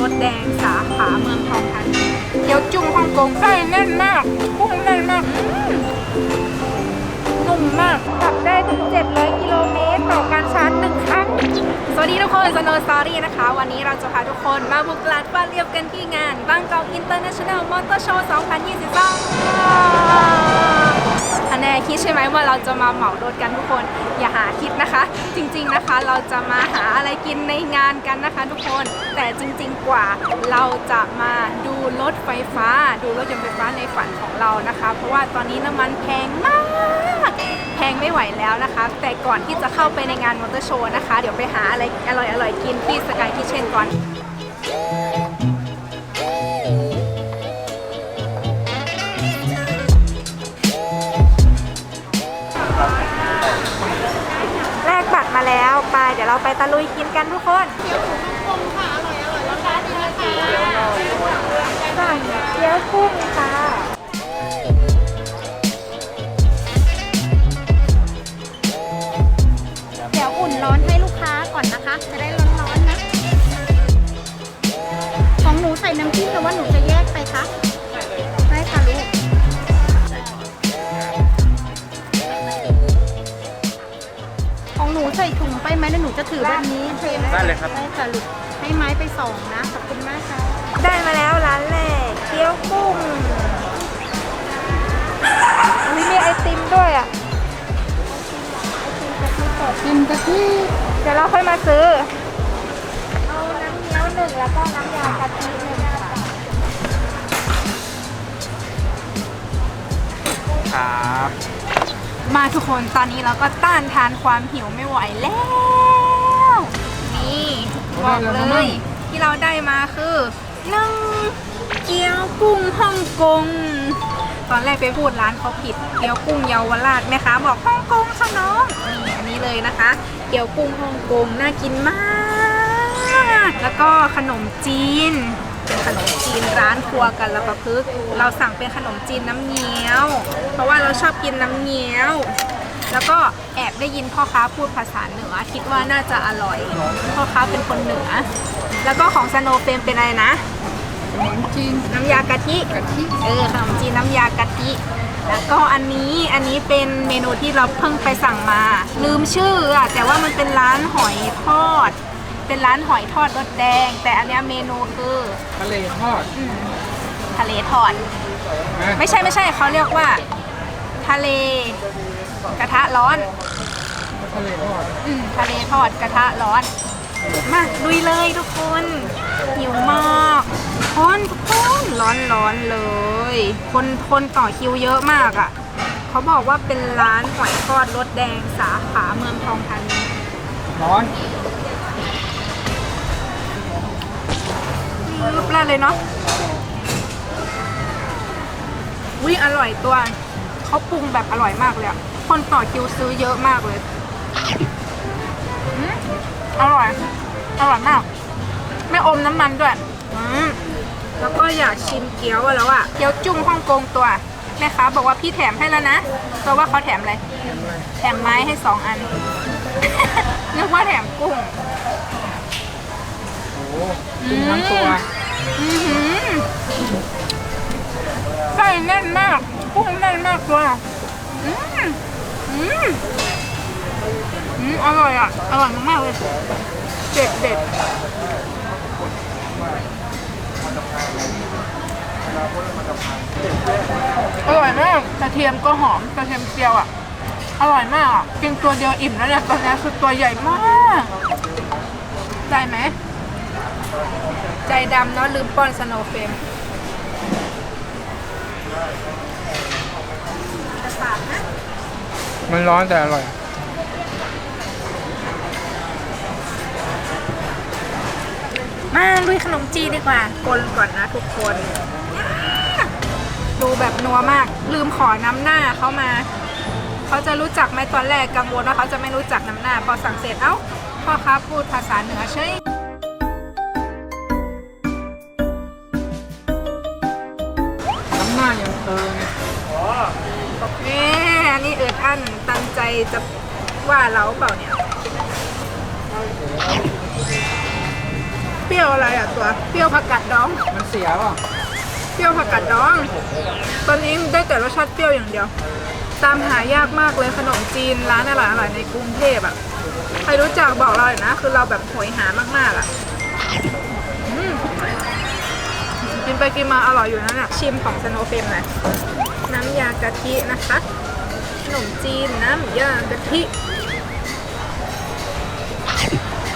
รสแดงสาขาเมืองทองธานีเกี๊ยวจุ้งฮ่องกงไส้แน่นมากกุ้งแน่นมากอืมนุ่มมากขับได้ถึง700กิโลเมตรต่อการชาร์จหนึ่งครั้ง สวัสดีทุกคนสโนว์สตอรี่นะคะ วันนี้เราจะพาทุกคนมาบุกตลาดบ้านเรียบกันที่งานบางกอกอินเตอร์เนชั่นแนลมอเตอร์โชว์ 2022 อันแน่คิดใช่ไหมว่าเราจะมาเหมารถกันทุกคนอย่าหาคิดนะคะ จริงๆนะคะเราจะมาหาอะไรกินในงานกันนะคะ ทุกคนแต่จริง ๆกว่าเราจะมาดูรถไฟฟ้า ดูรถยนต์ไฟฟ้าในฝันของเรานะคะ เพราะว่าตอนนี้น้ำมันแพงมากแพงไม่ไหวแล้วนะคะ แต่ก่อนที่จะเข้าไปในงานมอเตอร์โชว์นะคะ เดี๋ยวไปหาอะไรอร่อยๆกินที่สกายคิเช่นก่อน มาแล้วไปเดี๋ยวเราไปตะลุยกินกันทุกคนเกี๊ยวหมูกุ้งค่ะอร่อยอร่อยราคาดีค่ะสั่งเกี๊ยวกุ้งค่ะเดี๋ยวอุ่นร้อนให้ลูกค้าก่อนนะคะ จะได้ร้อนๆนะของหนูใส่น้ำจิ้มหรือว่าหนู ใส่ถุงไปไหมแล้วหนูจะถือแบบนี้ใช่ไหมได้เลยครับ ได้ค่ะลูกให้ไม้ไปสองนะ ขอบคุณมากค่ะ ได้มาแล้วร้านแรกเกี๊ยวกุ้งอุ๊ยมีไอติมด้วยอะกินกะทิเดี๋ยวเราค่อยมาซื้อ เอาน้ำเงี้ยวหนึ่งแล้วก็น้ำยากะทิหนึ่งค่ะครับ มาทุกคนตอนนี้เราก็ต้านทานความหิวไม่ไหวแล้ว นี่บอกเลยที่เราได้มาคือหนึ่งเกี๊ยวกุ้งฮ่องกง ตอนแรกไปพูดร้านเขาผิดเกี๊ยวกุ้งเยาวราชแม่ค้าบอกฮ่องกงค่ะน้องนี่อันนี้เลยนะคะ เกี๊ยวกุ้งฮ่องกงน่ากินมาก แล้วก็ขนมจีน เป็นขนมจีนร้านครัวกันละประพฤกษ์เราสั่งเป็นขนมจีนน้ำเงี้ยว เพราะว่าเราชอบกินน้ำเงี้ยว แล้วก็แอบได้ยินพ่อค้าพูดภาษาเหนือคิดว่าน่าจะอร่อย พ่อค้าเป็นคนเหนือ แล้วก็ของสโนว์เฟรมเป็นอะไรนะ ขนมจีนน้ำยากะทิกะทิเออขนมจีนน้ำยากะทิ แล้วก็อันนี้อันนี้เป็นเมนูที่เราเพิ่งไปสั่งมา ลืมชื่ออะแต่ว่ามันเป็นร้านหอยทอด เป็นร้านหอยทอดรสแดง แต่อันเนี้ยเมนูคือทะเลทอดอืมทะเลทอด นะไม่ใช่ไม่ใช่เขาเรียกว่า ทะเล กระทะร้อน ทะเลทอดอืมทะเลทอดกระทะร้อน มาลุยเลยทุกคนหิวมากคนทุกคนร้อนร้อนๆเลย คนคนต่อคิวเยอะมากอะ่ะ เขาบอกว่าเป็นร้านหอยทอดรสแดงสาขาเมืองทองธานีร้อน รูปแรกเลยเนาะวิอร่อยตัว เขาปรุงแบบอร่อยมากเลยอะคนต่อคิวซื้อเยอะมากเลยอืมอร่อย อร่อยมาก ไม่อมน้ำมันด้วยอืมแล้วก็อยากชิมเกี๊ยวอะแล้วอะเกี๊ยวจุ้งฮ่องกงตัวแม่ค้าบอกว่าพี่แถมให้แล้วนะแปลว่าเขาแถมอะไร แถมไม้ให้สองอัน นึกว่าแถมกุ้งโอ้โหกุ้งทั้งตัวอื้อหือ ไส้แน่นมากกุ้งแน่นมากตัวอืมอืมอืมอร่อยอะ อร่อยมากๆเลย เด็ดเด็ดอร่อยมากกระเทียมก็หอมกระเทียมเจียวอะ อร่อยมากอะกินตัวเดียวอิ่มแล้วเนี่ยตอนนี้คือตัวใหญ่มาก ได้ไหม ใจดำเนาะลืมป้อนสโนว์เฟรมจะฝากนะมันร้อนแต่อร่อยมาลุยขนมจีนดีกว่ากลก่อนนะทุกคน ดูแบบนัวมากลืมขอน้ำหน้าเขามา เขาจะรู้จักไหมตอนแรกกังวลว่าเขาจะไม่รู้จักน้ำหน้า พอสั่งเสร็จเอ้าพ่อค้าพูดภาษาเหนือเฉ อันนี้เอิดอั้นตั้งใจจะว่าเราเปล่าเนี่ย เปรี้ยวอะไรอะตัว เปรี้ยวผักกาดดอง มันเสียเปล่ะเปรี้ยวผักกาดดอง ตอนนี้ได้แต่รสชาติเปรี้ยวอย่างเดียว ตามหายากมากเลยขนมจีนร้านอร่อยๆในกรุงเทพอะ ใครรู้จักบอกเราหน่อยนะ คือเราแบบโหยหามากๆอะอืมกินไปกินมาอร่อยอยู่นั่นแหละชิมของสโนว์เฟมหน่อยน้ำยากะทินะคะข นมจีน น้ำยากะทิ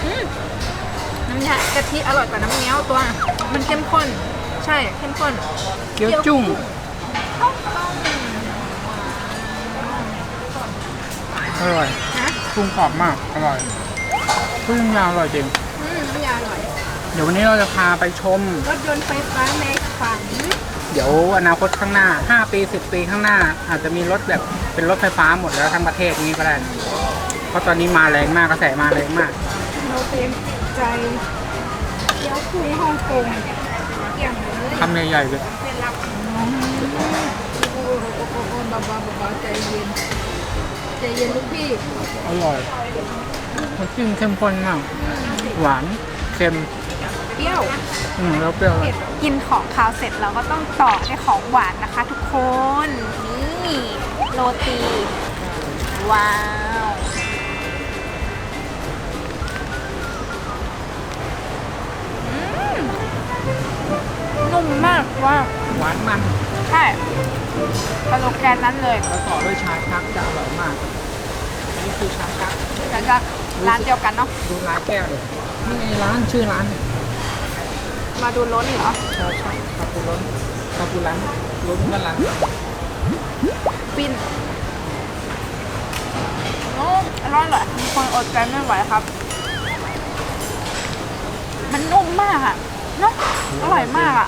อืมน้ำยากะทิอร่อยกว่าน้ำเงี้ยวตัว มันเข้มข้น ใช่เข้มข้นเกี๊ยวจุ้งอร่อยนะกุ้งกรอบมาก อร่อยกุ้งยาวอร่อยจริงอืมน้ำยาอร่อย เดี๋ยววันนี้เราจะพาไปชม รถยนต์ไฟฟ้าในฝัน เดี๋ยวอนาคตข้างหน้า 5 ปี 10 ปีข้างหน้า อาจจะมีรถแบบ เป็นรถไฟฟ้าหมดแล้วทั้งประเทศนี้ก็ได้ เพราะตอนนี้มาแรงมากกระแสมาแรงมากโนเต็มใจเกี๊ยวคุยฮ่องกงเกี่ยงเลยคำใหญ่ๆเลยเป็นรับโอ้โหโอ้โหโอ้โหเบาๆเบาใจเย็นใจเย็นลูกพี่อร่อยน้ำจิ้มเข้มข้นมาก หวานเค็มเปรี้ยวอืมแล้วเปรี้ยว กินของคาวเสร็จเราก็ต้องต่อด้วยของหวานนะคะ ทุกคน นี่โรตี ว้าวอืมนุ่มมากว่าหวานมันใช่สโลแกนนั้นเลยแล้วต่อด้วยชาชักจะอร่อยมากนี่คือชาชักแล้วก็ร้านเดียวกันเนาะ ดูร้านแก้วเลยนี่ไงร้านชื่อร้านเนี่ยมาดูล้นเหรอ ชาชักคาปูร้นคาปูร้านร้นก็ร้าน ฟินโอ้อร่อยเลยมีคนอดใจไม่ไหวครับ มันนุ่มมากอะเนาะอร่อยมากอะ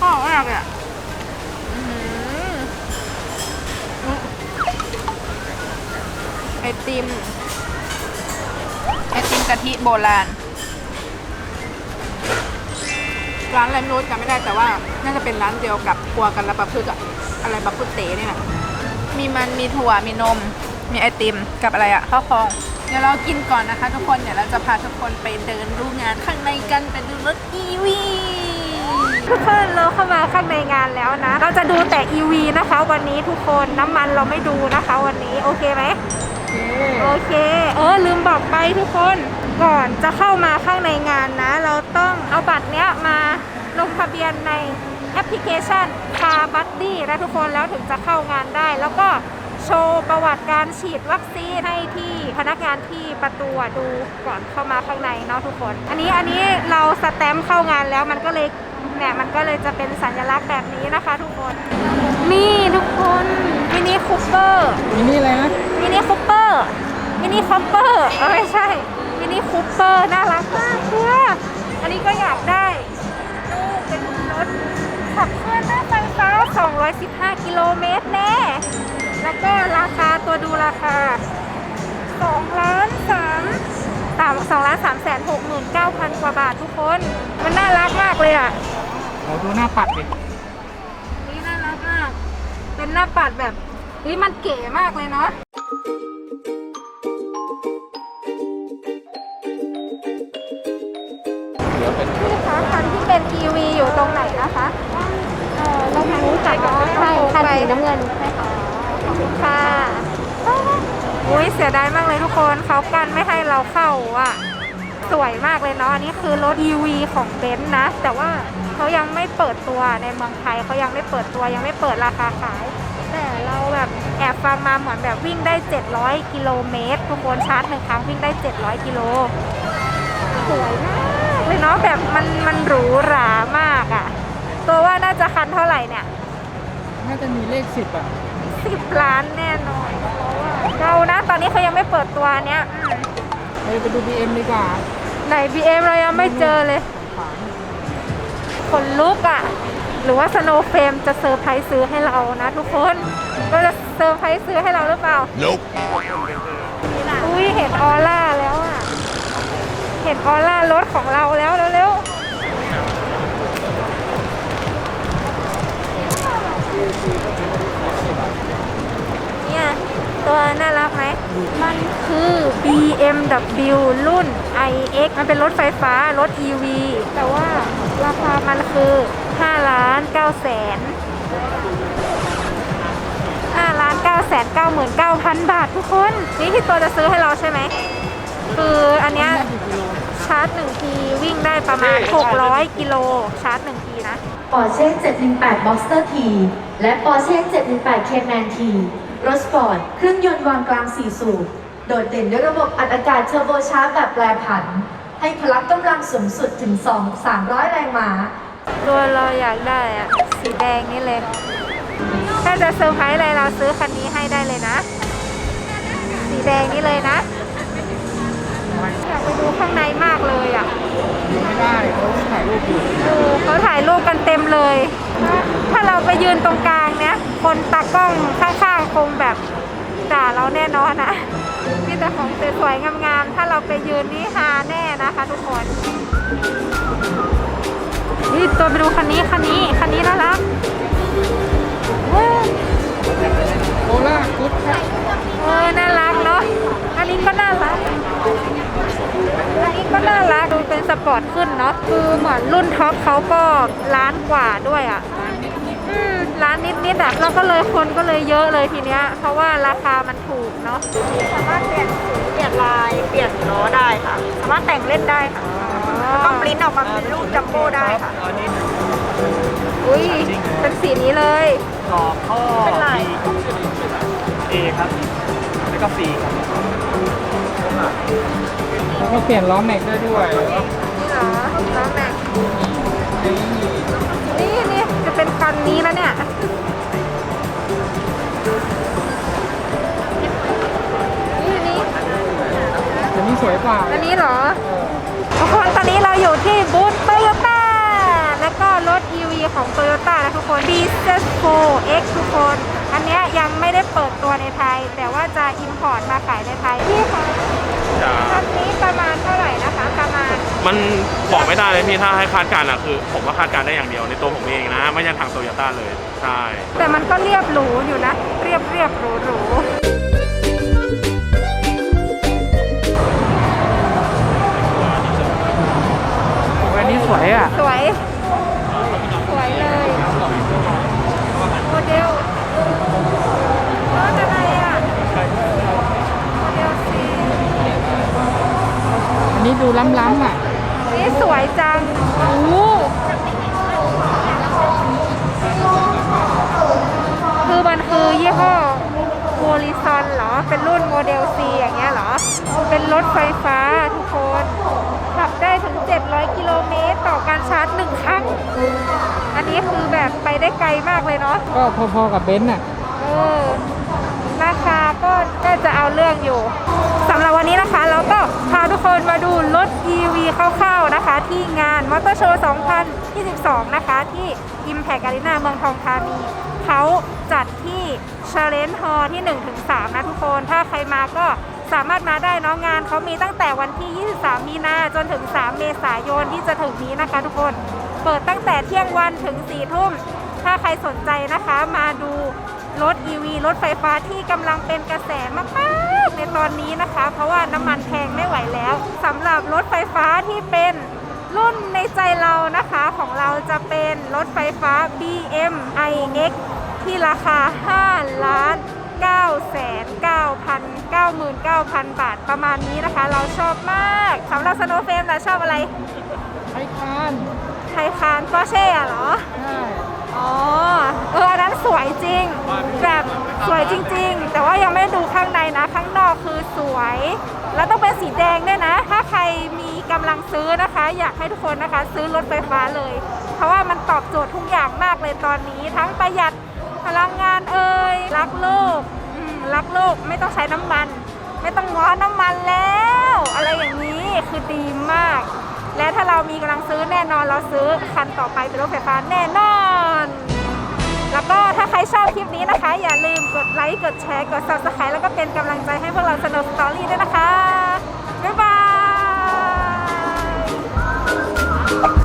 ชอบมากเลยอะไอติม ไอติมกะทิโบราณ ร้านอะไรไม่รู้จำไม่ได้แต่ว่า น่าจะเป็นร้านเดียวกับครัวกันละประพฤกษ์อะ อะไรบักพุเตเนี่ยแหละมีมันมีถั่วมีนม มีไอติมกับอะไรอะข้าวคองเดี๋ยวเรากินก่อนนะคะ ทุกคนเดี๋ยวเราจะพาทุกคนไปเดินดูงานข้างในกันไปดูรถ EV ทุกคนเราเข้ามาข้างในงานแล้วนะ เราจะดูแต่ EV นะคะ วันนี้ทุกคนน้ำมันเราไม่ดูนะคะ วันนี้โอเคไหมโอเค เออลืมบอกไปทุกคนก่อนจะเข้ามาข้างในงานนะ เราต้องเอาบัตรเนี้ยมาลงทะเบียนใน แอปพลิเคชัน Car Buddy นะทุกคนแล้วถึงจะเข้างานได้ แล้วก็โชว์ประวัติการฉีดวัคซีนให้ที่พนักงานที่ประตูอะดูก่อนเข้ามาข้างในเนาะทุกคน อันนี้อันนี้เราสแตมป์เข้างานแล้วมันก็เลยเนี่ยมันก็เลยจะเป็นสัญลักษณ์แบบนี้นะคะ ทุกคน นี่ทุกคนมินิคูเปอร์มีนี่อะไรนะมินิคูเปอร์มินิคอปเปอร์เออไม่ใช่มินิคูเปอร์น่ารักมากเพื่ออันนี้ก็อยากได้ดูเป็นรถ ขับเคลื่อนด้วยไฟฟ้า 215 กิโลเมตรแน่ แล้วก็ราคาตัวดูราคา2ล้าน3 3 2ล้าน3แสน6หมื่น9พันกว่าบาททุกคน มันน่ารักมากเลยอะโอ้ดูหน้าปัดดินี่น่ารักมาก เป็นหน้าปัดแบบเฮ้ยมันเก๋มากเลยเนาะเดี๋ยวเป็นพี่คะคันที่เป็น EV อยู่ตรงไหนนะคะ เออเราทางนี้จัดใช่คันสีน้ำเงินใช่ค่ะขอบคุณค่ะอุ้ยเสียดายมากเลยทุกคนเขากันไม่ให้เราเข้าอะ สวยมากเลยเนาะ อันนี้คือรถ EV ของเบนซ์นะ แต่ว่าเขายังไม่เปิดตัวในเมืองไทยเขายังไม่เปิดตัวยังไม่เปิดราคาขาย แต่เราแบบแอบฟังมาเหมือนแบบวิ่งได้ 700 กิโลเมตรทุกคนชาร์จหนึ่งครั้งวิ่งได้ 700 กิโลสวยมากเลยเนาะแบบมันมันหรูหรามากอะ่ะ ตัวว่าน่าจะคันเท่าไหร่เนี่ย น่าจะมีเลขสิบอะสิบล้านแน่นอนเรานะ ตอนนี้เขายังไม่เปิดตัวเนี้ยอืมเราไปดู BM ดีกว่า ไหน BM เรายังไม่เจอเลยขวางขนลุกอะ่ะ หรือว่าสโนว์เฟมจะเซอร์ไพรส์ซื้อให้เรานะทุกคนก็จะเซอร์ไพรส์ซื้อให้เราหรือเปล่า Nope. อุ้ยเห็นออร่าแล้วอะ เห็นออร่ารถของเราแล้วเร็ว มมันคือ B BMW รุ่น iX มันเป็นรถไฟฟ้า รถ EV แต่ว่าราคามันคือ5ล้าน9แสน5ล้าน9แสน99,000 บาททุกคน นี่ที่ตัวจะซื้อให้เราใช่ไหม คืออันเนี้ยชาร์จ 1 ทีวิ่งได้ประมาณ 600 กิโลชาร์จ 1 ทีนะ ปอร์เช่718 Boxster T และปอร์เช่718 Cayman T รถสปอร์ต เครื่องยนต์วางกลาง4สูบ โดดเด่นด้วยระบบอัดอากาศเทอร์โบชาร์จแบบแปรผัน ให้พลังกำลังสูงสุดถึง 2 300 แรงม้า ตัวเราอยากได้อะสีแดงนี่เลย ถ้าจะเซอร์ไพรส์อะไรเราซื้อคันนี้ให้ได้เลยนะ สีแดงนี่เลยนะ อยากไปดูข้างในมากเลยอะไม่ได้เขาถ่ายรูปอยู่ดูเขาถ่ายรูปกันเต็มเลย ถ้าเราไปยืนตรงกลางเนี้ยคนตากล้อง สวยๆ งามๆ ถ้าเราไปยืนนี่ฮาแน่นะคะทุกคนนี่ตัวไปดูคันนี้คันนี้คันนี้น่ารักโคล่ากุ๊ดครับเออน่ารักเนาะอันนี้ก็น่ารักอันนี้ก็น่ารักดูเป็นสปอร์ตขึ้นเนาะคือเหมือนรุ่นท็อปเขาก็ล้านกว่าด้วยอะร้านนิดๆอะแล้วก็เลยคนก็เลยเยอะเลยทีเนี้ย เพราะว่าราคามันถูกเนาะสามารถเปลี่ยนสี ลี่ยนลายเปลี่ยนล้อได้ค่ะ สามารถแต่งเล่นได้ค่ะแล้วก็ปริ้นออกมาเป็นรูปจัมโบ้ได้ค่ะอุ้ยเป็นสีนี้เลยกรอบข้อเป็นลายเอครับ แล้วก็ฟรีครับแล้วก็เปลี่ยนล้อแม็กได้ด้วยนี่เหรอล้อแม็กนี่นี่จะเป็นคันนี้แล้วเนี่ย สวยเปล่าอันนี้เหรอทุกคนตอนนี้เราอยู่ที่บูธโตโยต้าแล้วก็รถ EV ของ Toyota นะทุกคน b z 4 X ทุกคน อันเนี้ยยังไม่ได้เปิดตัวในไทย แต่ว่าจะ import มาขายในไทยพี่คะคันนี้ประมาณเท่าไหร่นะคะประมาณ มันบอกไม่ได้เลยพี่ถ้าให้คาดการณ์อะคือ ผมก็คาดการณ์ได้อย่างเดียวในตัวผมเองนะ ไม่ใช่ทางโตโยต้าเลยใช่แต่มันก็เรียบหรูอยู่นะ เรียบเรียบหรูหรู นนี้สวยอะ สวย สวยเลย โมเดลรถอะไรอะ โมเดลซีอันนี้ดูล้ำๆอะ นี่สวยจังโอ้โหคือมันคือยี่ห้อโวลิซอนเหรอ เป็นรุ่นโมเดล C อย่างเงี้ยเหรอ เป็นรถไฟฟ้าทุกคนขับ ได้ถึง 700 กิโลเมตรต่อการชาร์จหนึ่งครั้ง อันนี้คือแบบไปได้ไกลมากเลยเนาะ ก็พอๆกับเบนซ์อะ เออ ราคาก็ก็จะเอาเรื่องอยู่สำหรับวันนี้นะคะเราก็พาทุกคนมาดูรถ EV คร่าวๆนะคะ ที่งานมอเตอร์โชว์ 2022 นะคะ ที่ Impact Arena เมืองทองธานีเขาจัดที่ Challenge Hall ที่ 1-3 นะทุกคน ถ้าใครมาก็ สามารถมาได้เน้องงานเขามีตั้งแต่วันที่ 23 มีนาจนถึง 3 เมษายนที่จะถึงนี้นะคะ ทุกคน เปิดตั้งแต่เที่ยงวันถึง4ทุ่ม ถ้าใครสนใจนะคะ มาดูรถ EV รถไฟฟ้าที่กำลังเป็นกระแสมากๆในตอนนี้นะคะ เพราะว่าน้ำมันแพงไม่ไหวแล้วสำหรับรถไฟฟ้าที่เป็นรุ่นในใจเรานะคะของเราจะเป็นรถไฟฟ้า BM iX ที่ราคา 5 ล้าน 99,000 บาทประมาณนี้นะคะ เราชอบมากสำหรับสโนเฟมเราชอบอะไร ไอ้คานไทยคานปอร์เช่เหรอ ใช่อ๋อ เอออันนั้นสวยจริง แบบสวยจริง ๆ แต่ว่ายังไม่ได้ดูข้างในนะ ข้างนอกคือสวย แล้วต้องเป็นสีแดงด้วยนะ ถ้าใครมีกำลังซื้อนะคะ อยากให้ทุกคนนะคะ ซื้อรถไฟฟ้าเลย เพราะว่ามันตอบโจทย์ทุกอย่างมากเลยตอนนี้ ทั้งประหยัด พลังงานเอ่ยรักโลกรักโลกไม่ต้องใช้น้ำมัน ไม่ต้องง้อน้ำมันแล้ว อะไรอย่างนี้คือดีมาก และถ้าเรามีกำลังซื้อแน่นอนเราซื้อคันต่อไปเป็นรถไฟฟ้าแน่นอน แล้วก็ถ้าใครชอบคลิปนี้นะคะ อย่าลืมกดไลค์กดแชร์กด subscribe แล้วก็เป็นกำลังใจให้พวกเราเสนอสตอรี่ด้วยนะคะ บ๊ายบาย